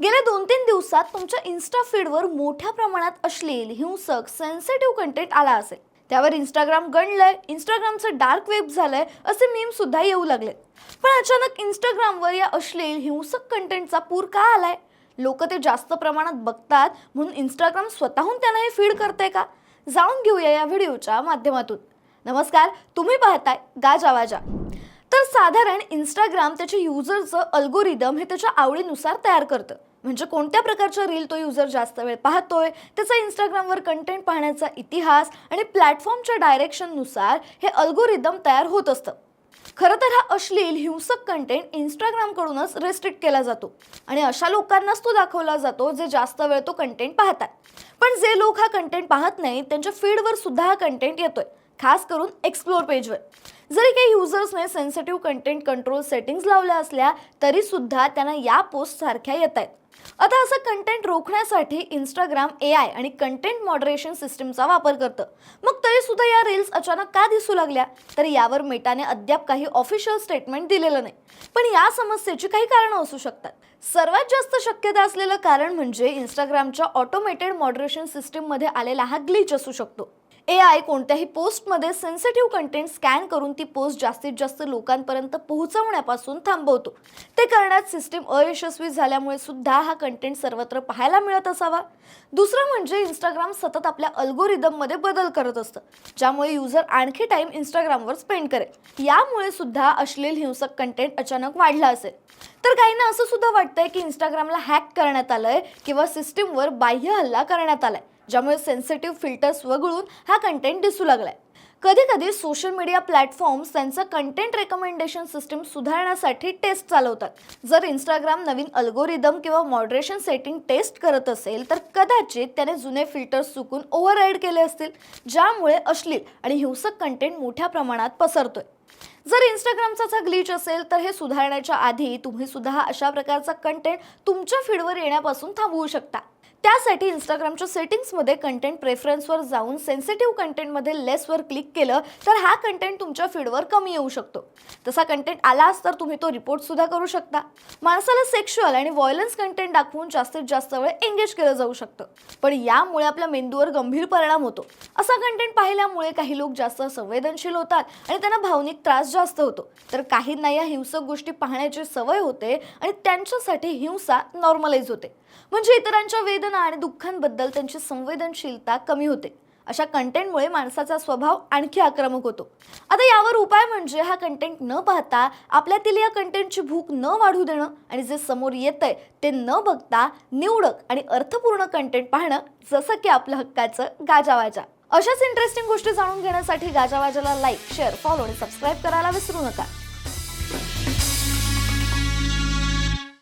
गेल्या दोन तीन दिवसात तुमच्या इन्स्टा फीडवर मोठ्या प्रमाणात अश्लील हिंसक सेन्सिटिव्ह कंटेंट आला असेल. त्यावर इंस्टाग्राम गणलंय इंस्टाग्रामचं डार्क वेब झालंय असे मीम सुद्धा येऊ लागले. पण अचानक इंस्टाग्रामवर या अश्लील हिंसक कंटेंटचा पूर का आलाय? लोक ते जास्त प्रमाणात बघतात म्हणून इंस्टाग्राम स्वतःहून त्यांना हे फीड करते का? जाऊन घेऊया या व्हिडिओच्या माध्यमातून. नमस्कार तुम्ही पाहताय गाजा वाजा तर साधारण इंस्टाग्राम त्याच्या युजरचं अल्गोरिदम हे त्याच्या आवडीनुसार तयार करतं. म्हणजे कोणत्या प्रकारच्या रील तो युजर जास्त वेळ पाहतोय? त्याचा इंस्टाग्रामवर कंटेंट पाहण्याचा इतिहास आणि प्लॅटफॉर्मच्या डायरेक्शननुसार हे अल्गोरिदम तयार होत असतं. खरं तर हा अश्लील हिंसक कंटेंट इंस्टाग्रामकडूनच रेस्ट्रिक्ट केला जातो. आणि अशा लोकांनाच तो दाखवला जातो जे जास्त वेळ तो कंटेंट पाहतात. पण जे लोक हा कंटेंट पाहत नाहीत त्यांच्या फीडवर सुद्धा हा कंटेंट येतोय. खास करून एक्सप्लोर पेजवर जरी काही युजर्सने सेन्सिटिव्ह कंटेंट कंट्रोल सेटिंग्ज लावल्या असल्या तरीसुद्धा त्यांना या पोस्टसारख्या येत आहेत आता असं कंटेंट रोखण्यासाठी इंस्टाग्राम ए आय आणि कंटेंट मॉडरेशन सिस्टीमचा वापर करतं. मग तरी सुद्धा या रील्स अचानक का दिसू लागल्या? तर यावर मेटाने अद्याप काही ऑफिशियल स्टेटमेंट दिलेलं नाही. पण या समस्येची काही कारणं असू शकतात. सर्वात जास्त शक्यता असलेलं कारण म्हणजे इंस्टाग्रामच्या ऑटोमेटेड मॉडरेशन सिस्टीममध्ये आलेला हा ग्लिच असू शकतो. ए आय कोणत्याही पोस्टमध्ये सेन्सिटिव्ह कंटेंट स्कॅन करून ती पोस्ट जास्तीत जास्त लोकांपर्यंत पोहोचवण्यापासून थांबवतो. ते करण्यात सिस्टीम अयशस्वी झाल्यामुळे सुद्धा हा कंटेंट सर्वत्र पाहायला मिळत असावा. दुसरं म्हणजे इंस्टाग्राम सतत आपल्या अल्गोरिदममध्ये बदल करत असतं ज्यामुळे युजर आणखी टाईम इंस्टाग्रामवर स्पेंड करेल. यामुळे सुद्धा अश्लील हिंसक कंटेंट अचानक वाढला असेल. तर काहींना असं सुद्धा वाटतंय की इंस्टाग्रामला हॅक करण्यात आलंय किंवा सिस्टीमवर बाह्य हल्ला करण्यात आलाय. ज्यामुळे सेन्सिटिव्ह फिल्टर्स वगळून हा कंटेंट दिसू लागलाय. कधी कधी सोशल मीडिया प्लॅटफॉर्म्स त्यांचं कंटेंट रेकमेंडेशन सिस्टीम सुधारण्यासाठी टेस्ट चालवतात. जर इंस्टाग्राम नवीन अल्गोरिदम किंवा मॉडरेशन सेटिंग टेस्ट करत असेल तर कदाचित त्याने जुने फिल्टर्स चुकून ओव्हर केले असतील ज्यामुळे अश्लील आणि हिंसक कंटेंट मोठ्या प्रमाणात पसरतोय. जर इंस्टाग्रामचा ग्लिच असेल तर हे सुधारण्याच्या आधी तुम्ही सुद्धा अशा प्रकारचा कंटेंट तुमच्या फीडवर येण्यापासून थांबवू शकता. त्यासाठी इंस्टाग्रामच्या सेटिंग्समध्ये कंटेंट प्रेफरन्सवर जाऊन सेन्सिटिव्ह कंटेंटमध्ये लेसवर क्लिक केलं तर हा कंटेंट तुमच्या फीडवर कमी येऊ शकतो. तसा कंटेंट आलाच तर तुम्ही तो रिपोर्ट सुद्धा करू शकता. माणसाला सेक्शुअल आणि व्हायलन्स कंटेंट दाखवून जास्तीत जास्त वेळ एंगेज केलं जाऊ शकतं. पण यामुळे आपल्या मेंदूवर गंभीर परिणाम होतो. असा कंटेंट पाहिल्यामुळे काही लोक जास्त संवेदनशील होतात आणि त्यांना भावनिक त्रास जास्त होतो. तर काहींना या हिंसक गोष्टी पाहण्याची सवय होते आणि त्यांच्यासाठी हिंसा नॉर्मलाइज होते. म्हणजे इतरांच्या वेदना वेदना आणि दुःखांबद्दल त्यांची संवेदनशीलता कमी होते. अशा कंटेंटमुळे माणसाचा स्वभाव आणखी आक्रमक होतो. आता यावर उपाय म्हणजे हा कंटेंट न पाहता आपल्यातील या कंटेंटची भूक न वाढू देणं आणि जे समोर येतंय ते न बघता निवडक आणि अर्थपूर्ण कंटेंट पाहणं जसं की आपलं हक्काचं गाजावाजा. अशाच इंटरेस्टिंग गोष्टी जाणून घेण्यासाठी गाजावाजाला लाईक शेअर फॉलो आणि सबस्क्राईब करायला विसरू नका.